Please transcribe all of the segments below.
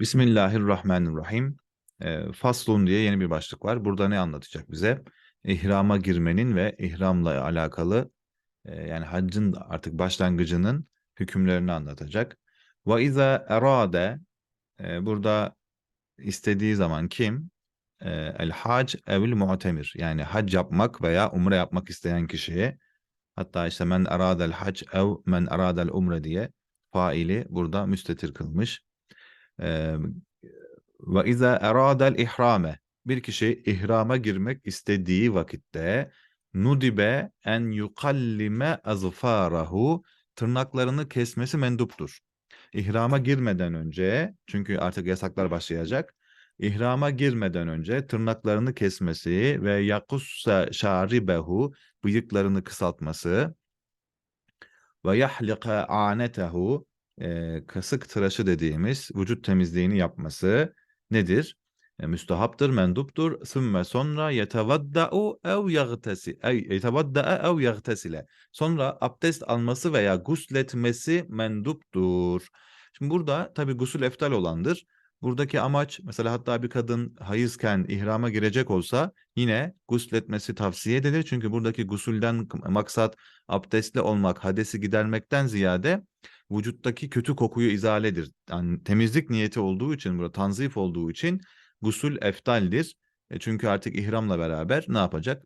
Bismillahirrahmanirrahim. Eee, faslun diye yeni bir başlık var. Burada ne anlatacak bize? İhrama girmenin ve ihramla alakalı eee, yani haccın artık başlangıcının hükümlerini anlatacak. Ve izâ erâde eee, burada istediği zaman kim? Eee, el hac evil mu'temir yani hac yapmak veya umre yapmak isteyen kişiye hatta işte men eradel hac ev men eradel umre diye faili burada müstetir kılmış. Ve izâ erâdel ihrame bir kişi ihrama girmek istediği vakitte nudibe en yukallime azfarahu tırnaklarını kesmesi menduptur. İhrama girmeden önce çünkü artık yasaklar başlayacak. İhrama girmeden önce tırnaklarını kesmesi ve yakussa şaribehu bıyıklarını kısaltması ve yahlika anetehu e, kasık tıraşı dediğimiz vücut temizliğini yapması nedir? E, müstehaptır, menduptur. Sümme sonra yetevadda'u ev yagtesi yetevadda'a ev yagtesile. Sonra abdest alması veya gusletmesi menduptur. Şimdi burada tabii gusül eftal olandır. Buradaki amaç mesela hatta bir kadın hayızken ihrama girecek olsa yine gusletmesi tavsiye edilir. Çünkü buradaki gusülden maksat abdestli olmak, hadesi gidermekten ziyade vücuttaki kötü kokuyu izaledir. Yani temizlik niyeti olduğu için, burada tanzif olduğu için gusül eftaldir. E çünkü artık ihramla beraber ne yapacak?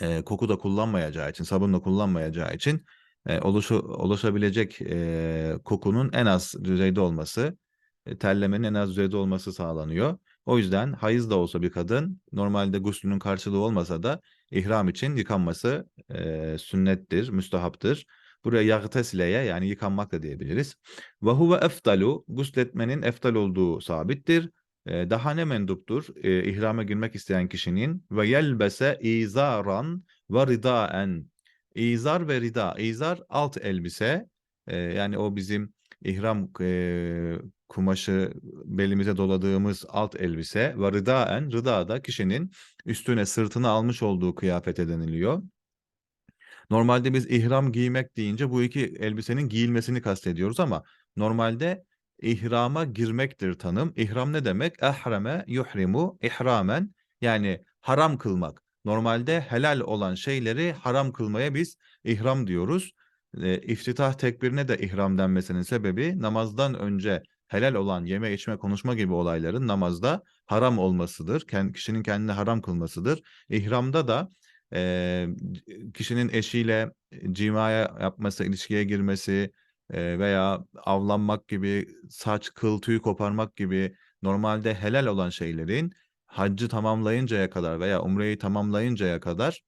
E, koku da kullanmayacağı için, sabun da kullanmayacağı için e, oluşu, oluşabilecek e, kokunun en az düzeyde olması, e, terlemenin en az düzeyde olması sağlanıyor. O yüzden hayız da olsa bir kadın normalde guslünün karşılığı olmasa da ihram için yıkanması e, sünnettir, müstehaptır. Buraya yagtesileye yani yıkanmak da diyebiliriz. Ve huve eftalu gusletmenin eftal olduğu sabittir. E, daha ne menduptur? E, ihrama girmek isteyen kişinin ve yelbese izaran ve ridaen. İzar ve rida. İzar alt elbise. E, yani o bizim ihram e, kumaşı belimize doladığımız alt elbise ve rıdaen rıda da kişinin üstüne sırtını almış olduğu kıyafete deniliyor. Normalde biz ihram giymek deyince bu iki elbisenin giyilmesini kastediyoruz ama normalde ihrama girmektir tanım. İhram ne demek? Ehreme yuhrimu ihramen yani haram kılmak. Normalde helal olan şeyleri haram kılmaya biz ihram diyoruz. E, tekbirine de ihram denmesinin sebebi namazdan önce helal olan yeme içme konuşma gibi olayların namazda haram olmasıdır. Kişinin kendine haram kılmasıdır. İhramda da e, kişinin eşiyle cimaya yapması, ilişkiye girmesi e, veya avlanmak gibi, saç, kıl, tüy koparmak gibi normalde helal olan şeylerin haccı tamamlayıncaya kadar veya umreyi tamamlayıncaya kadar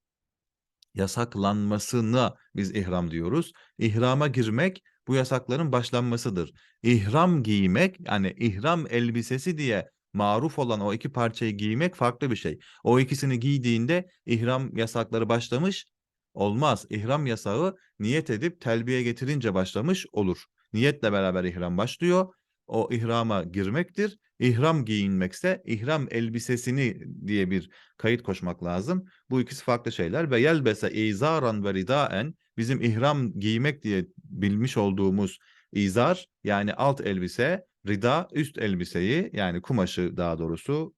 yasaklanmasına biz ihram diyoruz. İhrama girmek bu yasakların başlanmasıdır. İhram giymek yani ihram elbisesi diye maruf olan o iki parçayı giymek farklı bir şey. O ikisini giydiğinde ihram yasakları başlamış olmaz. İhram yasağı niyet edip telbiye getirince başlamış olur. Niyetle beraber ihram başlıyor. O ihrama girmektir. İhram giyinmekse ihram elbisesini diye bir kayıt koşmak lazım. Bu ikisi farklı şeyler ve yelbese izaran ve ridaen bizim ihram giymek diye bilmiş olduğumuz izar yani alt elbise, rida üst elbiseyi yani kumaşı daha doğrusu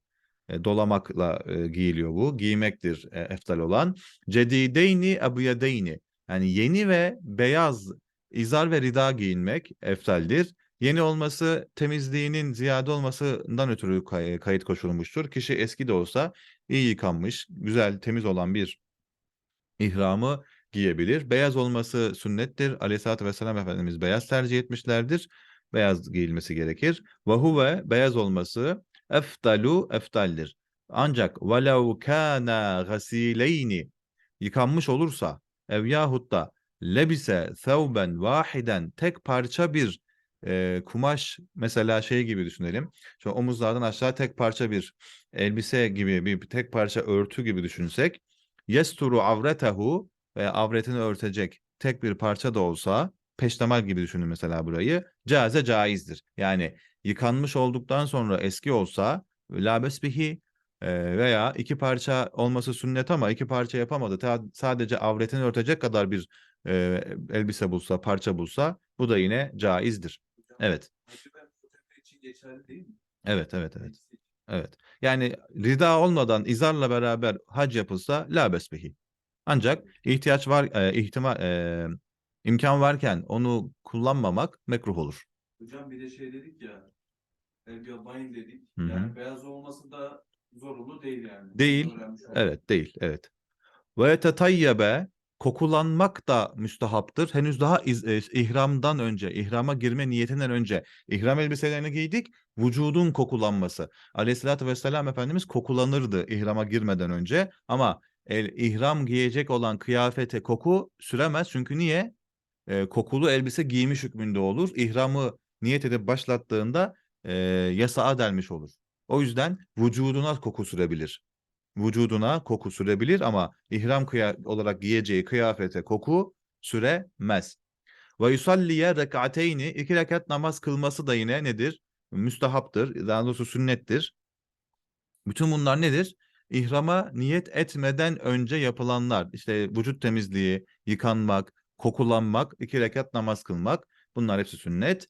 e, dolamakla e, giyiliyor bu. Giymektir e, eftal olan. Cedideyni ebuyedeyni yani yeni ve beyaz izar ve rida giyinmek eftaldir. Yeni olması temizliğinin ziyade olmasından ötürü kay- kayıt koşulmuştur. Kişi eski de olsa iyi yıkanmış, güzel, temiz olan bir ihramı giyebilir. Beyaz olması sünnettir. Aleyhisselatü Vesselam Efendimiz beyaz tercih etmişlerdir. Beyaz giyilmesi gerekir. Ve beyaz olması eftalu eftaldir. Ancak velev kana gasileyni yıkanmış olursa ev yahut da lebise thevben vahiden tek parça bir e, kumaş mesela şey gibi düşünelim. Şu omuzlardan aşağı tek parça bir elbise gibi bir tek parça örtü gibi düşünsek yesturu avretehu veya avretini örtecek tek bir parça da olsa peştemal gibi düşünün mesela burayı caze caizdir. Yani yıkanmış olduktan sonra eski olsa labesbihi e, veya iki parça olması sünnet ama iki parça yapamadı. Sadece avretini örtecek kadar bir elbise bulsa, parça bulsa bu da yine caizdir. Evet. Evet, evet, evet. Evet. Yani rida olmadan izarla beraber hac yapılsa la. Ancak ihtiyaç var, ihtimal, imkan varken onu kullanmamak mekruh olur. Hocam bir de şey dedik ya. Elgabayn dedik. Hı hı. Yani beyaz olması da zorunlu değil yani. Değil. Evet, değil, evet. Ve yetetayyebe kokulanmak da müstehaptır. Henüz daha iz- e, ihramdan önce, ihrama girme niyetinden önce ihram elbiselerini giydik. Vücudun kokulanması. Aleyhissalatü vesselam Efendimiz kokulanırdı ihrama girmeden önce. Ama el, ihram giyecek olan kıyafete koku süremez. Çünkü niye? E, kokulu elbise giymiş hükmünde olur. İhramı niyet edip başlattığında e, yasağa delmiş olur. O yüzden vücuduna koku sürebilir vücuduna koku sürebilir ama ihram olarak giyeceği kıyafete koku süremez. Ve yusalliye rekateyni iki rekat namaz kılması da yine nedir? Müstahaptır. Daha doğrusu sünnettir. Bütün bunlar nedir? İhrama niyet etmeden önce yapılanlar. İşte vücut temizliği, yıkanmak, kokulanmak, iki rekat namaz kılmak. Bunlar hepsi sünnet.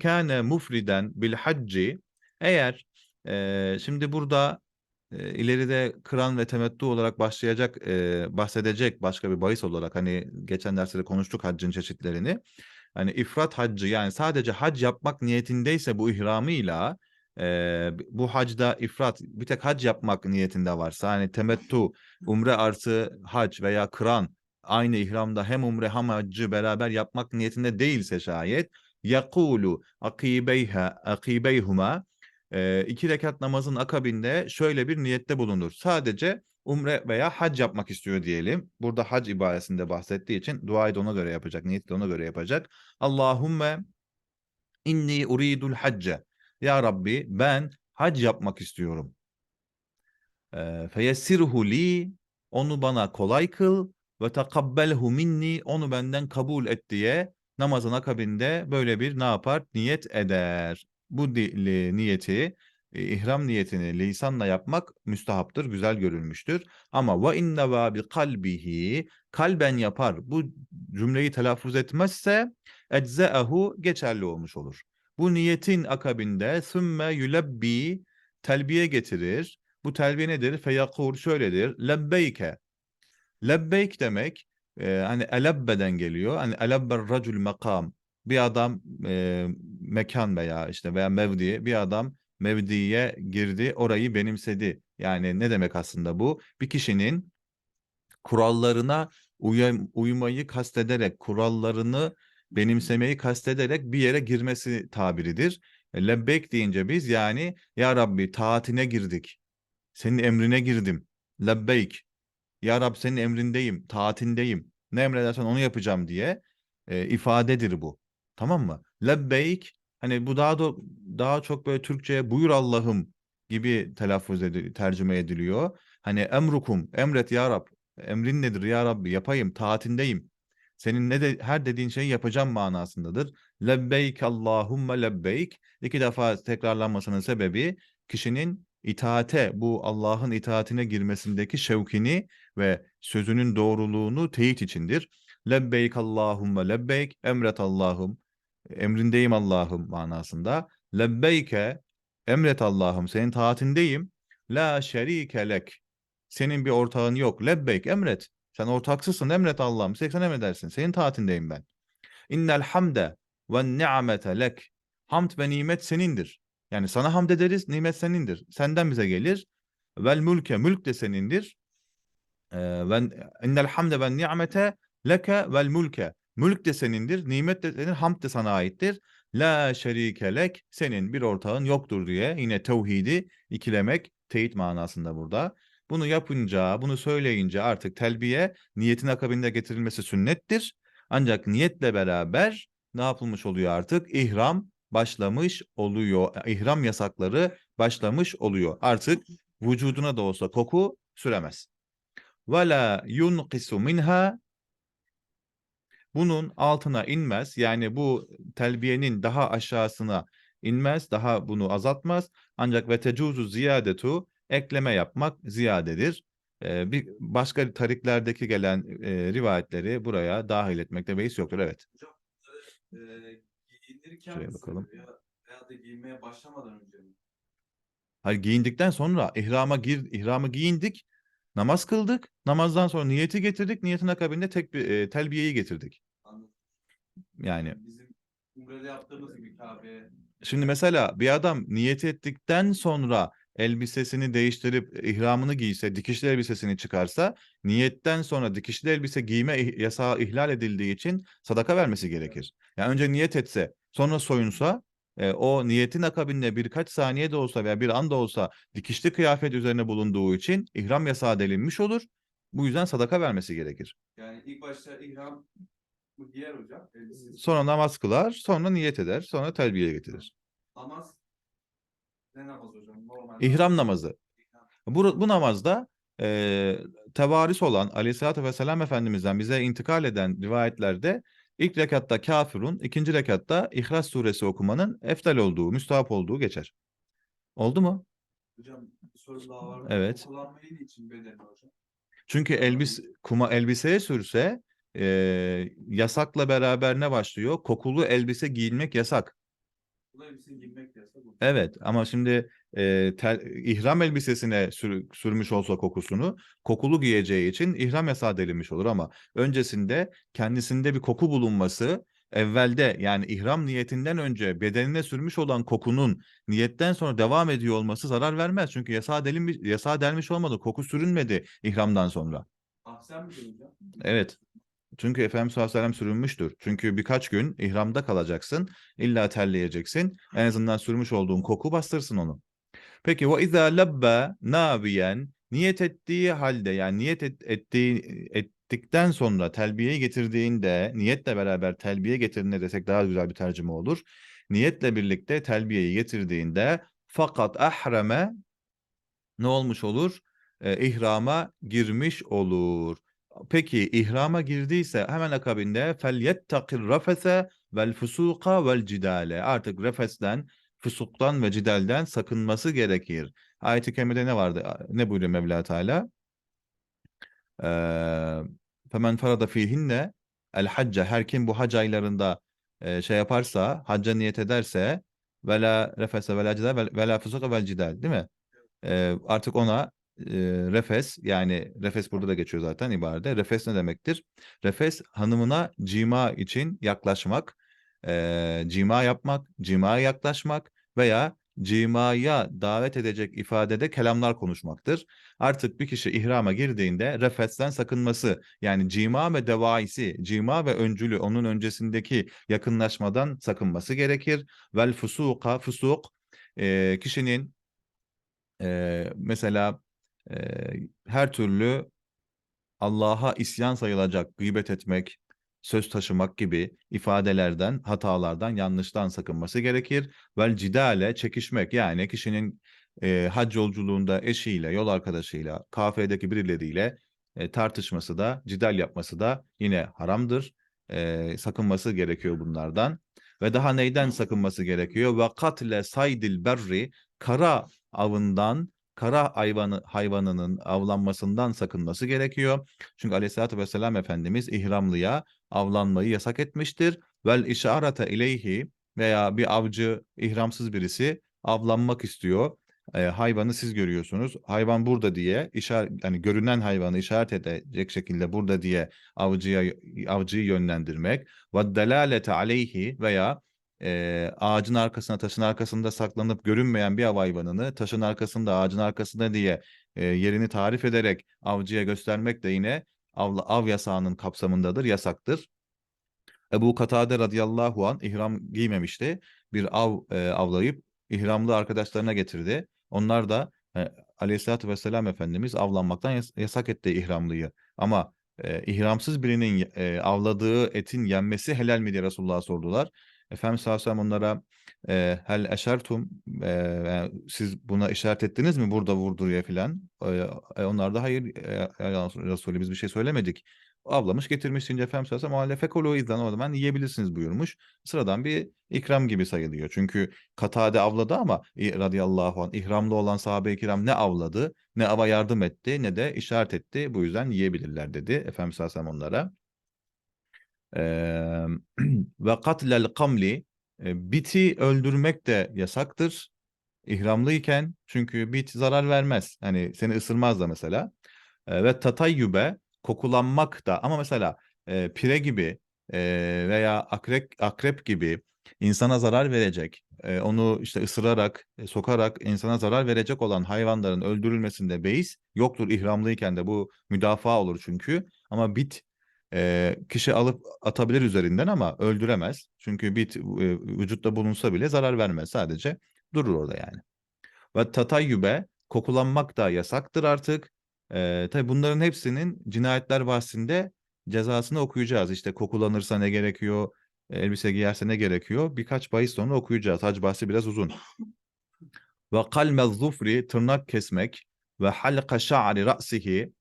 Kâne mufriden bil hacci eğer eee, şimdi burada e, ileride kıran ve temettü olarak başlayacak, e, bahsedecek başka bir bahis olarak hani geçen derslerde konuştuk haccın çeşitlerini. Hani ifrat haccı yani sadece hac yapmak niyetindeyse bu ihramıyla e, bu hacda ifrat bir tek hac yapmak niyetinde varsa hani temettü, umre artı hac veya kıran aynı ihramda hem umre hem haccı beraber yapmak niyetinde değilse şayet yakulu akibeyha akibeyhuma e, iki rekat namazın akabinde şöyle bir niyette bulunur. Sadece umre veya hac yapmak istiyor diyelim. Burada hac ibaresinde bahsettiği için duayı da ona göre yapacak, niyeti de ona göre yapacak. Allahümme inni uridul hacce. Ya Rabbi ben hac yapmak istiyorum. Eee, Feyessirhu li onu bana kolay kıl ve tekabbelhu minni onu benden kabul et diye namazın akabinde böyle bir ne yapar? Niyet eder. Bu di- li- niyeti e, ihram niyetini lisanla yapmak müstahaptır, güzel görülmüştür. Ama ve inneva bi kalbihi kalben yapar. Bu cümleyi telaffuz etmezse ecze'ehu geçerli olmuş olur. Bu niyetin akabinde sümme yulebbi telbiye getirir. Bu telbiye nedir? Feyakur şöyledir. Lebbeyke. Lebbeyk demek e, hani elebbeden geliyor. Hani elebber racul makam. Bir adam e, mekan veya işte veya mevdi bir adam mevdiye girdi orayı benimsedi. Yani ne demek aslında bu? Bir kişinin kurallarına uyam- uymayı kastederek, kurallarını benimsemeyi kastederek bir yere girmesi tabiridir. E, Lebbeyk deyince biz yani ya Rabbi taatine girdik. Senin emrine girdim. Lebbeyk. Ya Rab senin emrindeyim, taatindeyim. Ne emredersen onu yapacağım diye e, ifadedir bu. Tamam mı? Lebbeyk hani bu daha da daha çok böyle Türkçe'ye buyur Allah'ım gibi telaffuz ediliyor, tercüme ediliyor. Hani emrukum, emret ya Rab. Emrin nedir ya Rabbi? Yapayım, taatindeyim. Senin ne de her dediğin şeyi yapacağım manasındadır. Lebbeyk Allahumme lebbeyk. İki defa tekrarlanmasının sebebi kişinin itaate, bu Allah'ın itaatine girmesindeki şevkini ve sözünün doğruluğunu teyit içindir. Lebbeyk Allahumme lebbeyk, emret Allah'ım, emrindeyim Allah'ım manasında. Lebbeyke, emret Allah'ım, senin taatindeyim. La şerike lek, senin bir ortağın yok. Lebbeyk, emret. Sen ortaksızsın, emret Allah'ım. Sen emredersin, senin taatindeyim ben. İnnel hamde ve ni'mete lek. Hamd ve nimet senindir. Yani sana hamd ederiz, nimet senindir. Senden bize gelir. Vel mülke, mülk de senindir. Ee, ve innel hamde ve ni'mete leke vel mülke. Mülk de senindir, nimet de senin, hamd de sana aittir. La şerike lek, senin bir ortağın yoktur diye yine tevhidi ikilemek, teyit manasında burada. Bunu yapınca, bunu söyleyince artık telbiye niyetin akabinde getirilmesi sünnettir. Ancak niyetle beraber ne yapılmış oluyor artık? İhram başlamış oluyor. İhram yasakları başlamış oluyor. Artık vücuduna da olsa koku süremez. Ve la yunqisu minha bunun altına inmez. Yani bu telbiyenin daha aşağısına inmez, daha bunu azaltmaz. Ancak ve tecuzu ziyadetu ekleme yapmak ziyadedir. Ee, bir başka tariklerdeki gelen e, rivayetleri buraya dahil etmekte beis yoktur. Evet. Hocam e, giyinirken Şuraya bakalım. söylüyor ya? Veya herhalde giymeye başlamadan önce mi? Hayır giyindikten sonra ihrama gir ihramı giyindik. Namaz kıldık. Namazdan sonra niyeti getirdik. Niyetin akabinde tek bir e, telbiyeyi getirdik. Anladım. Yani Bizim Umre'de yaptığımız gibi Kabe'ye Şimdi mesela bir adam niyet ettikten sonra elbisesini değiştirip ihramını giyse, dikişli elbisesini çıkarsa, niyetten sonra dikişli elbise giyme yasağı ihlal edildiği için sadaka vermesi gerekir. Yani önce niyet etse, sonra soyunsa, e, o niyetin akabinde birkaç saniye de olsa veya bir an da olsa dikişli kıyafet üzerine bulunduğu için ihram yasağı delinmiş olur. Bu yüzden sadaka vermesi gerekir. yani ilk başta ihram bu giyer hocam. elbisesi. Sonra namaz kılar, sonra niyet eder, sonra telbiye getirir. Namaz ne namaz hocam? Normal İhram namazı. İhram. Bu, bu namazda e, tevaris olan Aleyhisselatü Vesselam Efendimiz'den bize intikal eden rivayetlerde ilk rekatta kafirun, ikinci rekatta İhlas suresi okumanın eftal olduğu, müstahap olduğu geçer. Oldu mu? Hocam bir soru daha var. Evet. Kullanmayı için bedeni hocam? Çünkü elbis kuma elbiseye sürse e, yasakla beraber ne başlıyor? Kokulu elbise giyinmek yasak. Da elbise giymek yasak. Evet ama şimdi e, tel, ihram elbisesine sür- sürmüş olsa kokusunu kokulu giyeceği için ihram yasağı delinmiş olur ama öncesinde kendisinde bir koku bulunması evvelde yani ihram niyetinden önce bedenine sürmüş olan kokunun niyetten sonra devam ediyor olması zarar vermez. Çünkü yasağı delinmiş, yasağı delmiş olmadı. Koku sürünmedi ihramdan sonra. Ahsen hocam? Evet. Çünkü Efendimiz sallallahu aleyhi ve sellem sürünmüştür. Çünkü birkaç gün ihramda kalacaksın. İlla terleyeceksin. En azından sürmüş olduğun koku bastırsın onu. Peki ve izâ lebbe nabiyen niyet ettiği halde yani niyet et, ettiği ettikten sonra telbiyeyi getirdiğinde niyetle beraber telbiye getirdiğinde desek daha güzel bir tercüme olur. Niyetle birlikte telbiyeyi getirdiğinde fakat ahreme ne olmuş olur? Ee, ihrama girmiş olur. Peki ihrama girdiyse hemen akabinde fel yettakir rafese vel fusuka vel cidale. Artık refesten, fusuktan ve cidalden sakınması gerekir. Ayet-i kerimede ne vardı? Ne buyuruyor Mevla Teala? Femen farada fihinne el hacca her kim bu hac aylarında şey yaparsa, hacca niyet ederse vela refese vela cidal vel- vela fusuka vel cidal değil mi? Artık ona refes yani refes burada da geçiyor zaten ibarede. Refes ne demektir? Refes hanımına cima için yaklaşmak, e, cima yapmak, cimaya yaklaşmak veya cimaya davet edecek ifadede kelamlar konuşmaktır. Artık bir kişi ihrama girdiğinde refesten sakınması yani cima ve devaisi, cima ve öncülü onun öncesindeki yakınlaşmadan sakınması gerekir. Vel fusuka, fusuk e, kişinin e, mesela e, her türlü Allah'a isyan sayılacak gıybet etmek, söz taşımak gibi ifadelerden, hatalardan, yanlıştan sakınması gerekir. Vel cidale çekişmek yani kişinin e, hac yolculuğunda eşiyle, yol arkadaşıyla, kafedeki birileriyle e, tartışması da, cidal yapması da yine haramdır. E, sakınması gerekiyor bunlardan. Ve daha neyden sakınması gerekiyor? Ve katle saydil berri kara avından, kara hayvanı hayvanının avlanmasından sakınması gerekiyor. Çünkü Aleyhisselatü Vesselam Efendimiz ihramlıya avlanmayı yasak etmiştir. Vel işarete ileyhi veya bir avcı ihramsız birisi avlanmak istiyor. Ee, hayvanı siz görüyorsunuz. Hayvan burada diye işaret yani görünen hayvanı işaret edecek şekilde burada diye avcıya avcıyı yönlendirmek. Ve delalete aleyhi veya e, ağacın arkasına taşın arkasında saklanıp görünmeyen bir av hayvanını taşın arkasında ağacın arkasında diye e, yerini tarif ederek avcıya göstermek de yine av, av yasağının kapsamındadır, yasaktır. Ebu Katade radıyallahu an ihram giymemişti. Bir av e, avlayıp ihramlı arkadaşlarına getirdi. Onlar da e, aleyhissalatü vesselam Efendimiz avlanmaktan yas- yasak etti ihramlıyı. Ama e, ihramsız birinin e, avladığı etin yenmesi helal mi diye Resulullah'a sordular. Efendimiz sallallahu onlara e, hel eşertum e, yani siz buna işaret ettiniz mi burada vurduruya filan. E, onlar da hayır e, Resulü biz bir şey söylemedik. Avlamış getirmiş deyince Efendimiz sallallahu aleyhi ve sellem o zaman yiyebilirsiniz buyurmuş. Sıradan bir ikram gibi sayılıyor. Çünkü Katade avladı ama radıyallahu anh ihramlı olan sahabe-i kiram ne avladı ne ava yardım etti ne de işaret etti. Bu yüzden yiyebilirler dedi Efendimiz sallallahu onlara. Ve katlel kamli biti öldürmek de yasaktır ihramlıyken çünkü bit zarar vermez. Hani seni ısırmaz da mesela. E, ve tatayyübe kokulanmak da ama mesela e, pire gibi e, veya akrep akrep gibi insana zarar verecek, e, onu işte ısırarak, e, sokarak insana zarar verecek olan hayvanların öldürülmesinde beis yoktur ihramlıyken de bu müdafaa olur çünkü. Ama bit e, kişi alıp atabilir üzerinden ama öldüremez. Çünkü bit e, vücutta bulunsa bile zarar vermez. Sadece durur orada yani. Ve tatayyübe kokulanmak da yasaktır artık. Ee, tabii bunların hepsinin cinayetler bahsinde cezasını okuyacağız. İşte kokulanırsa ne gerekiyor, elbise giyerse ne gerekiyor. Birkaç bahis sonra okuyacağız. Hac bahsi biraz uzun. Ve kalme zufri tırnak kesmek ve halka şa'ri ra'sihi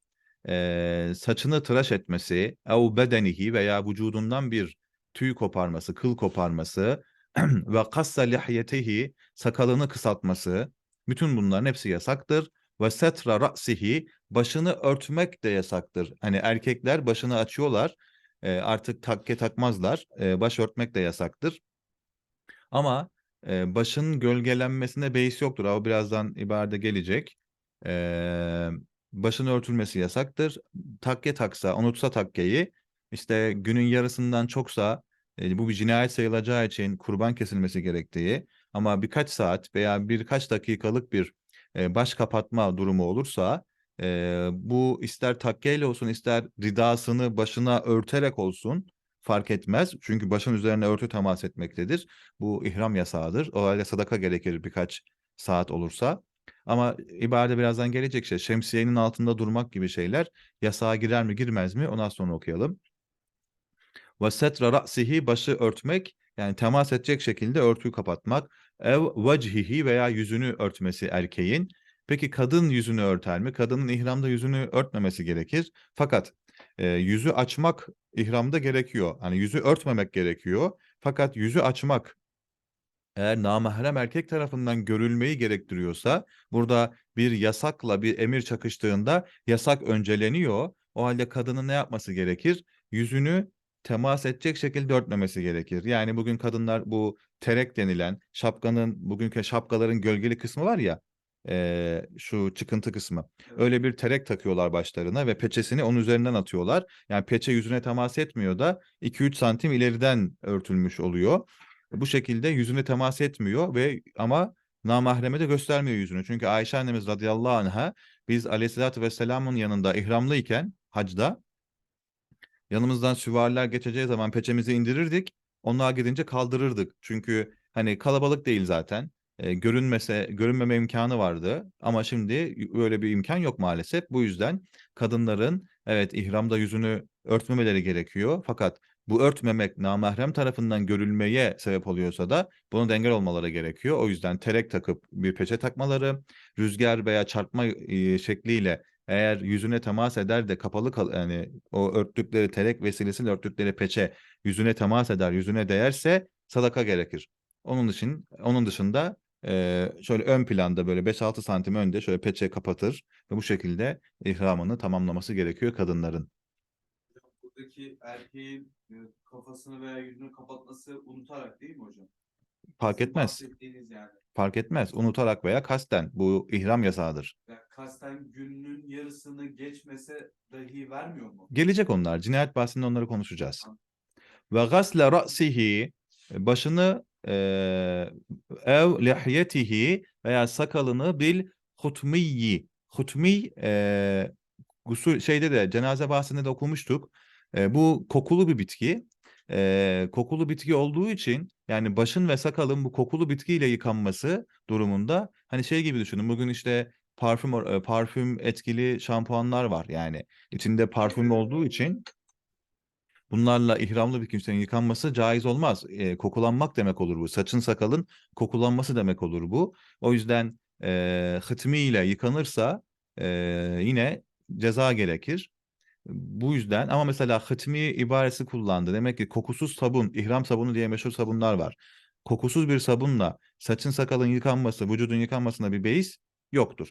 e, saçını tıraş etmesi, ev bedenihi veya vücudundan bir tüy koparması, kıl koparması ve kassa lihyetihi sakalını kısaltması, bütün bunların hepsi yasaktır. Ve setra ra'sihi başını örtmek de yasaktır. Hani erkekler başını açıyorlar, e, artık takke takmazlar, e, baş örtmek de yasaktır. Ama e, başın gölgelenmesine beis yoktur. O birazdan ibarede gelecek. E, başın örtülmesi yasaktır. Takke taksa, unutsa takkeyi, işte günün yarısından çoksa e, bu bir cinayet sayılacağı için kurban kesilmesi gerektiği ama birkaç saat veya birkaç dakikalık bir e, baş kapatma durumu olursa e, bu ister takkeyle olsun ister ridasını başına örterek olsun fark etmez. Çünkü başın üzerine örtü temas etmektedir. Bu ihram yasağıdır. O halde sadaka gerekir birkaç saat olursa. Ama ibarede birazdan gelecek şey şemsiyenin altında durmak gibi şeyler yasağa girer mi girmez mi ondan sonra okuyalım. Ve setra ra'sihi başı örtmek yani temas edecek şekilde örtüyü kapatmak. Ev vecihihi veya yüzünü örtmesi erkeğin. Peki kadın yüzünü örter mi? Kadının ihramda yüzünü örtmemesi gerekir. Fakat e, yüzü açmak ihramda gerekiyor. Hani yüzü örtmemek gerekiyor. Fakat yüzü açmak eğer namahrem erkek tarafından görülmeyi gerektiriyorsa burada bir yasakla bir emir çakıştığında yasak önceleniyor. O halde kadının ne yapması gerekir? Yüzünü temas edecek şekilde örtmemesi gerekir. Yani bugün kadınlar bu terek denilen şapkanın bugünkü şapkaların gölgeli kısmı var ya e, şu çıkıntı kısmı. Öyle bir terek takıyorlar başlarına ve peçesini onun üzerinden atıyorlar. Yani peçe yüzüne temas etmiyor da 2-3 santim ileriden örtülmüş oluyor. Bu şekilde yüzüne temas etmiyor ve ama namahreme de göstermiyor yüzünü. Çünkü Ayşe annemiz radıyallahu anha biz aleyhissalatü vesselamın yanında ihramlıyken hacda yanımızdan süvariler geçeceği zaman peçemizi indirirdik. Onlar gidince kaldırırdık. Çünkü hani kalabalık değil zaten. E, görünmese, görünmeme imkanı vardı. Ama şimdi öyle bir imkan yok maalesef. Bu yüzden kadınların evet ihramda yüzünü örtmemeleri gerekiyor. Fakat bu örtmemek namahrem tarafından görülmeye sebep oluyorsa da bunun engel olmaları gerekiyor. O yüzden terek takıp bir peçe takmaları, rüzgar veya çarpma e, şekliyle eğer yüzüne temas eder de kapalı kal yani o örttükleri terek vesilesiyle örttükleri peçe yüzüne temas eder, yüzüne değerse sadaka gerekir. Onun için onun dışında e, şöyle ön planda böyle 5-6 santim önde şöyle peçe kapatır ve bu şekilde ihramını tamamlaması gerekiyor kadınların. Buradaki erkeğin e, kafasını veya yüzünü kapatması unutarak değil mi hocam? Fark Sizin etmez. bahsettiğiniz yani. Fark etmez. Unutarak veya kasten bu ihram yasağıdır. Yani kasten gününün yarısını geçmese dahi vermiyor mu? Gelecek onlar. Cinayet bahsinde onları konuşacağız. Ve gasle ra'sihi başını eee, ev lihyetihi veya sakalını bil hutmiyi. Hutmi eee gusül şeyde de cenaze bahsinde de okumuştuk. Bu kokulu bir bitki. Eee, kokulu bitki olduğu için yani başın ve sakalın bu kokulu bitkiyle yıkanması durumunda hani şey gibi düşünün. Bugün işte parfüm e, parfüm etkili şampuanlar var yani içinde parfüm olduğu için bunlarla ihramlı bir kimsenin yıkanması caiz olmaz. E, kokulanmak demek olur bu. Saçın sakalın kokulanması demek olur bu. O yüzden e, hıtmi ile yıkanırsa e, yine ceza gerekir. Bu yüzden ama mesela hıtmi ibaresi kullandı. Demek ki kokusuz sabun, ihram sabunu diye meşhur sabunlar var. Kokusuz bir sabunla saçın sakalın yıkanması, vücudun yıkanmasına bir beis yoktur.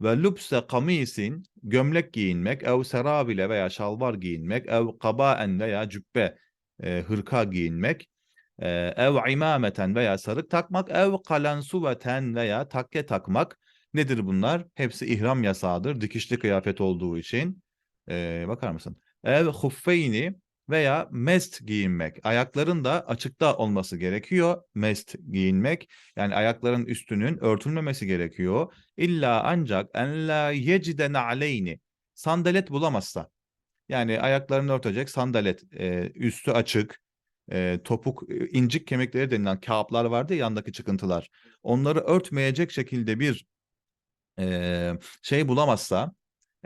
Ve lübse kamisin gömlek giyinmek, ev serabile veya şalvar giyinmek, ev kabaen veya cübbe, e, hırka giyinmek. Ee, ev imameten veya sarık takmak, ev kalansuveten veya takke takmak. Nedir bunlar? Hepsi ihram yasağıdır. Dikişli kıyafet olduğu için. Ee, bakar mısın? Ev huffeyni veya mest giyinmek. Ayakların da açıkta olması gerekiyor. Mest giyinmek. Yani ayakların üstünün örtülmemesi gerekiyor. İlla ancak en la yecide na'leyni. Sandalet bulamazsa. Yani ayaklarını örtecek sandalet. e, üstü açık. e, topuk, incik kemikleri denilen kağıtlar vardı ya yandaki çıkıntılar. Onları örtmeyecek şekilde bir e, şey bulamazsa,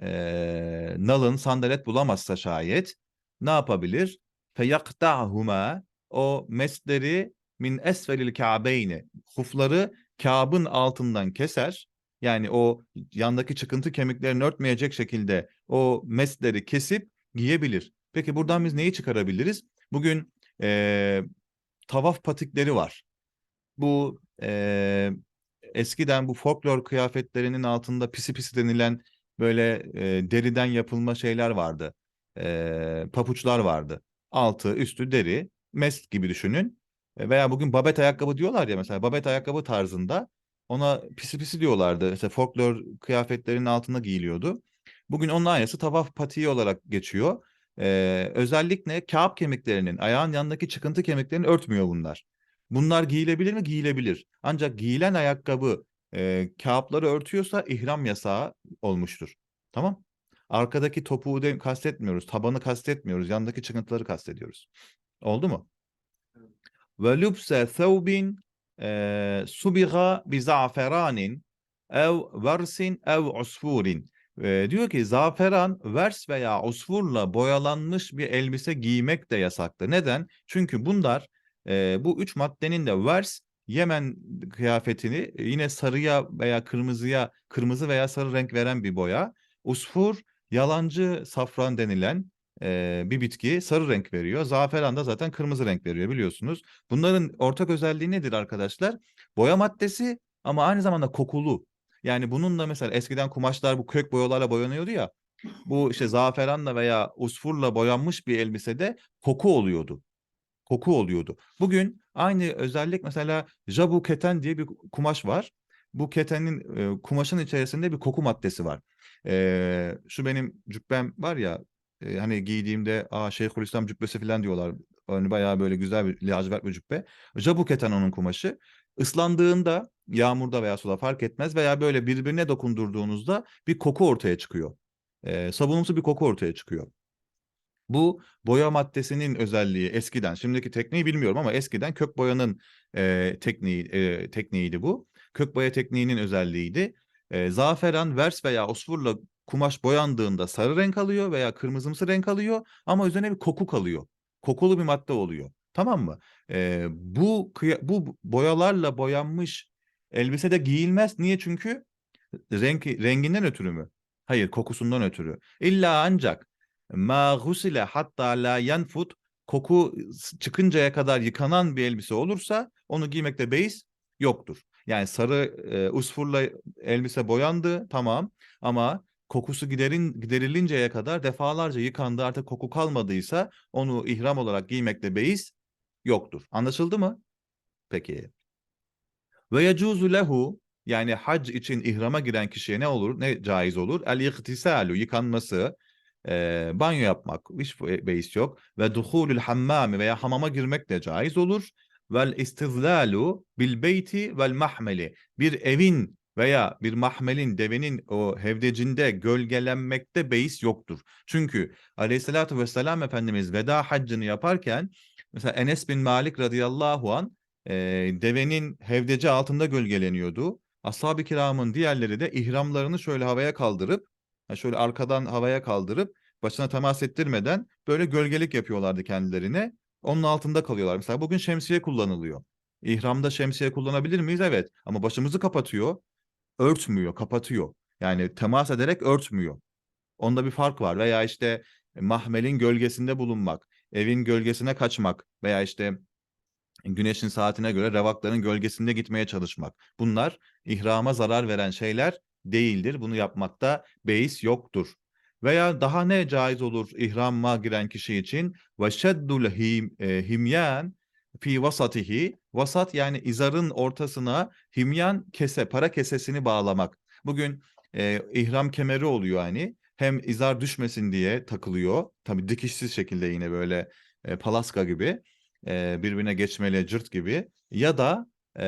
e, nalın sandalet bulamazsa şayet ne yapabilir? Feyakta'huma o mesleri min esfelil ka'beyni hufları Kâb'ın altından keser. Yani o yandaki çıkıntı kemiklerini örtmeyecek şekilde o mesleri kesip giyebilir. Peki buradan biz neyi çıkarabiliriz? Bugün eee, tavaf patikleri var. Bu eee, eskiden bu folklor kıyafetlerinin altında pisi pisi denilen böyle eee, deriden yapılma şeyler vardı. Eee, papuçlar vardı. Altı, üstü deri, mest gibi düşünün. E, Veya bugün babet ayakkabı diyorlar ya mesela babet ayakkabı tarzında ona pisi pisi diyorlardı. Mesela folklor kıyafetlerinin altında giyiliyordu. Bugün onun aynısı tavaf patiği olarak geçiyor. Ee, özellikle kağıt kemiklerinin, ayağın yanındaki çıkıntı kemiklerini örtmüyor bunlar. Bunlar giyilebilir mi? Giyilebilir. Ancak giyilen ayakkabı e, kağıtları örtüyorsa ihram yasağı olmuştur. Tamam? Arkadaki topuğu de kastetmiyoruz, tabanı kastetmiyoruz, yandaki çıkıntıları kastediyoruz. Oldu mu? Ve lübse thawbin subiga bi za'feranin ev versin ev usfurin. E, diyor ki zaferan, vers veya usfurla boyalanmış bir elbise giymek de yasaktır. Neden? Çünkü bunlar e, bu üç maddenin de vers Yemen kıyafetini yine sarıya veya kırmızıya kırmızı veya sarı renk veren bir boya. Usfur yalancı safran denilen e, bir bitki sarı renk veriyor. Zaferan da zaten kırmızı renk veriyor biliyorsunuz. Bunların ortak özelliği nedir arkadaşlar? Boya maddesi ama aynı zamanda kokulu. Yani bununla mesela eskiden kumaşlar bu kök boyalarla boyanıyordu ya. Bu işte zaferanla veya usfurla boyanmış bir elbisede koku oluyordu. Koku oluyordu. Bugün aynı özellik mesela jabu keten diye bir kumaş var. Bu ketenin e, kumaşın içerisinde bir koku maddesi var. E, şu benim cübbem var ya e, hani giydiğimde aa Şeyhülislam cübbesi falan diyorlar. Hani bayağı böyle güzel bir lacivert bir cübbe. Jabu keten onun kumaşı. Islandığında yağmurda veya suda fark etmez veya böyle birbirine dokundurduğunuzda bir koku ortaya çıkıyor. E, sabunumsu bir koku ortaya çıkıyor. Bu boya maddesinin özelliği eskiden, şimdiki tekniği bilmiyorum ama eskiden kök boyanın e, tekniği e, tekniğiydi bu. Kök boya tekniğinin özelliğiydi. E, zaferan, vers veya osfurla kumaş boyandığında sarı renk alıyor veya kırmızımsı renk alıyor ama üzerine bir koku kalıyor. Kokulu bir madde oluyor. Tamam mı? E, bu bu boyalarla boyanmış elbise de giyilmez. Niye? Çünkü renk renginden ötürü mü? Hayır, kokusundan ötürü. İlla ancak ma gusile hatta la yanfut koku çıkıncaya kadar yıkanan bir elbise olursa onu giymekte beis yoktur. Yani sarı e, usfurla elbise boyandı tamam ama kokusu giderin giderilinceye kadar defalarca yıkandı artık koku kalmadıysa onu ihram olarak giymekte beis yoktur. Anlaşıldı mı? Peki. Ve yecuzu lehu yani hac için ihrama giren kişiye ne olur? Ne caiz olur? El iktisalu yıkanması, e, banyo yapmak hiç beis yok. Ve duhulul hammami veya hamama girmek de caiz olur. Vel istizlalu bil beyti vel mahmeli bir evin veya bir mahmelin devenin o hevdecinde gölgelenmekte beis yoktur. Çünkü aleyhissalatü vesselam Efendimiz veda haccını yaparken mesela Enes bin Malik radıyallahu an e, devenin hevdeci altında gölgeleniyordu. Ashab-ı kiramın diğerleri de ihramlarını şöyle havaya kaldırıp, ha şöyle arkadan havaya kaldırıp başına temas ettirmeden böyle gölgelik yapıyorlardı kendilerine. Onun altında kalıyorlar. Mesela bugün şemsiye kullanılıyor. İhramda şemsiye kullanabilir miyiz? Evet. Ama başımızı kapatıyor, örtmüyor, kapatıyor. Yani temas ederek örtmüyor. Onda bir fark var. Veya işte mahmelin gölgesinde bulunmak, evin gölgesine kaçmak veya işte güneşin saatine göre revakların gölgesinde gitmeye çalışmak. Bunlar ihrama zarar veren şeyler değildir. Bunu yapmakta beis yoktur. Veya daha ne caiz olur ihrama giren kişi için? Ve şeddul him, e, himyan fi vasatihi. Vasat yani izarın ortasına himyan kese, para kesesini bağlamak. Bugün e, ihram kemeri oluyor hani. Hem izar düşmesin diye takılıyor. Tabii dikişsiz şekilde yine böyle e, palaska gibi. e, birbirine geçmeli cırt gibi. Ya da e,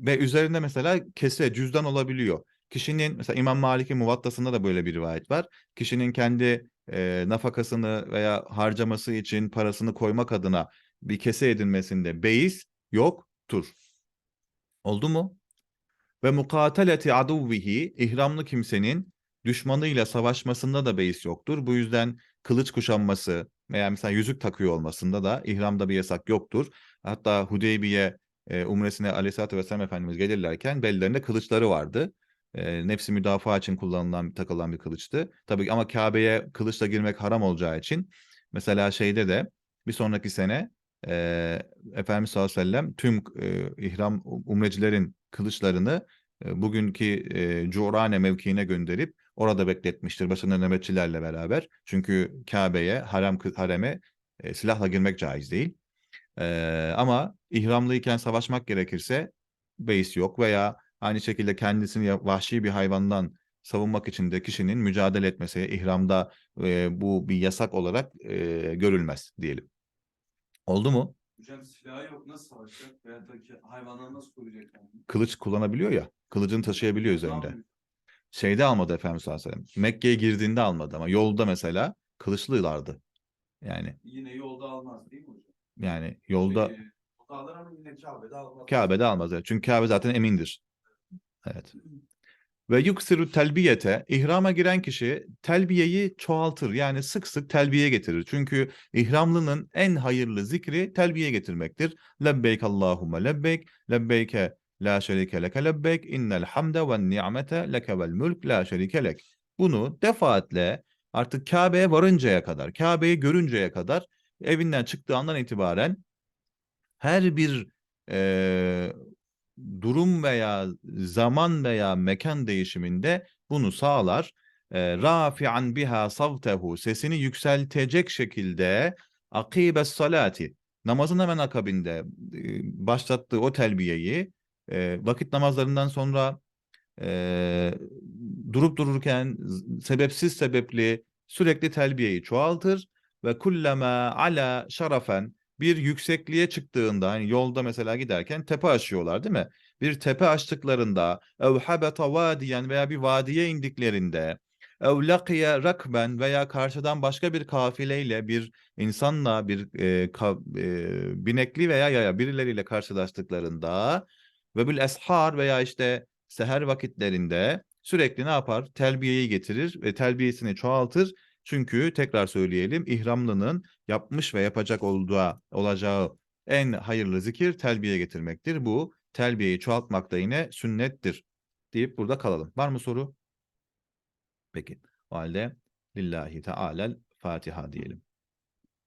ve üzerinde mesela kese, cüzdan olabiliyor. Kişinin mesela İmam Malik'in Muvattası'nda da böyle bir rivayet var. Kişinin kendi e, nafakasını veya harcaması için parasını koymak adına bir kese edinmesinde beis yoktur. Oldu mu? Ve mukateleti aduvvihi ihramlı kimsenin düşmanıyla savaşmasında da beis yoktur. Bu yüzden kılıç kuşanması veya mesela yüzük takıyor olmasında da ihramda bir yasak yoktur. Hatta Hudeybiye e, umresine aleyhissalatü vesselam Efendimiz gelirlerken bellerinde kılıçları vardı. E, nefsi müdafaa için kullanılan, takılan bir kılıçtı. Tabii ama Kabe'ye kılıçla girmek haram olacağı için mesela şeyde de bir sonraki sene e, Efendimiz sallallahu aleyhi ve sellem tüm e, ihram umrecilerin kılıçlarını e, bugünkü e, Curane mevkiine gönderip orada bekletmiştir başında nöbetçilerle beraber. Çünkü Kabe'ye, harem hareme e, silahla girmek caiz değil. E, ama ihramlıyken savaşmak gerekirse beis yok veya aynı şekilde kendisini vahşi bir hayvandan savunmak için de kişinin mücadele etmesi ihramda e, bu bir yasak olarak e, görülmez diyelim. Oldu mu? Hocam silahı yok nasıl savaşacak? Veya hayvanları nasıl koruyacak kendini? Kılıç kullanabiliyor ya. Kılıcını taşıyabiliyor üzerinde. Şeyde almadı Efendimiz sallallahu aleyhi ve sellem. Mekke'ye girdiğinde almadı ama yolda mesela kılıçlılardı. Yani Yine yolda almaz değil mi hocam? yani yolda Peki, yolda alır ama yine Kabe'de almaz. Kabe'de almaz. evet. Çünkü Kabe zaten emindir. Evet. Ve yuksiru telbiyete ihrama giren kişi telbiyeyi çoğaltır. Yani sık sık telbiye getirir. Çünkü ihramlının en hayırlı zikri telbiye getirmektir. Lebbeyk Allahümme lebbeyk, lebbeyke la şerike leke lebbeyk, innel hamde ve ni'mete leke vel mülk la şerike lek. Bunu defaatle artık Kabe'ye varıncaya kadar, Kabe'yi görünceye kadar evinden çıktığı andan itibaren her bir eee, durum veya zaman veya mekan değişiminde bunu sağlar. Eee, Rafi'an biha savtehu sesini yükseltecek şekilde akibes salati namazın hemen akabinde e, başlattığı o telbiyeyi e, vakit namazlarından sonra e, durup dururken sebepsiz sebepli sürekli telbiyeyi çoğaltır ve kullama ala şarafen bir yüksekliğe çıktığında hani yolda mesela giderken tepe aşıyorlar değil mi? Bir tepe aştıklarında ev habeta vadiyen veya bir vadiye indiklerinde ev laqiye rakben veya karşıdan başka bir kafileyle bir insanla bir e, ka- e, binekli veya yaya birileriyle karşılaştıklarında ve bil eshar veya işte seher vakitlerinde sürekli ne yapar? Telbiyeyi getirir ve telbiyesini çoğaltır. Çünkü tekrar söyleyelim ihramlının yapmış ve yapacak olduğu olacağı en hayırlı zikir telbiye getirmektir. Bu telbiyeyi çoğaltmak da yine sünnettir deyip burada kalalım. Var mı soru? Peki. O halde lillahi teala'l Fatiha diyelim.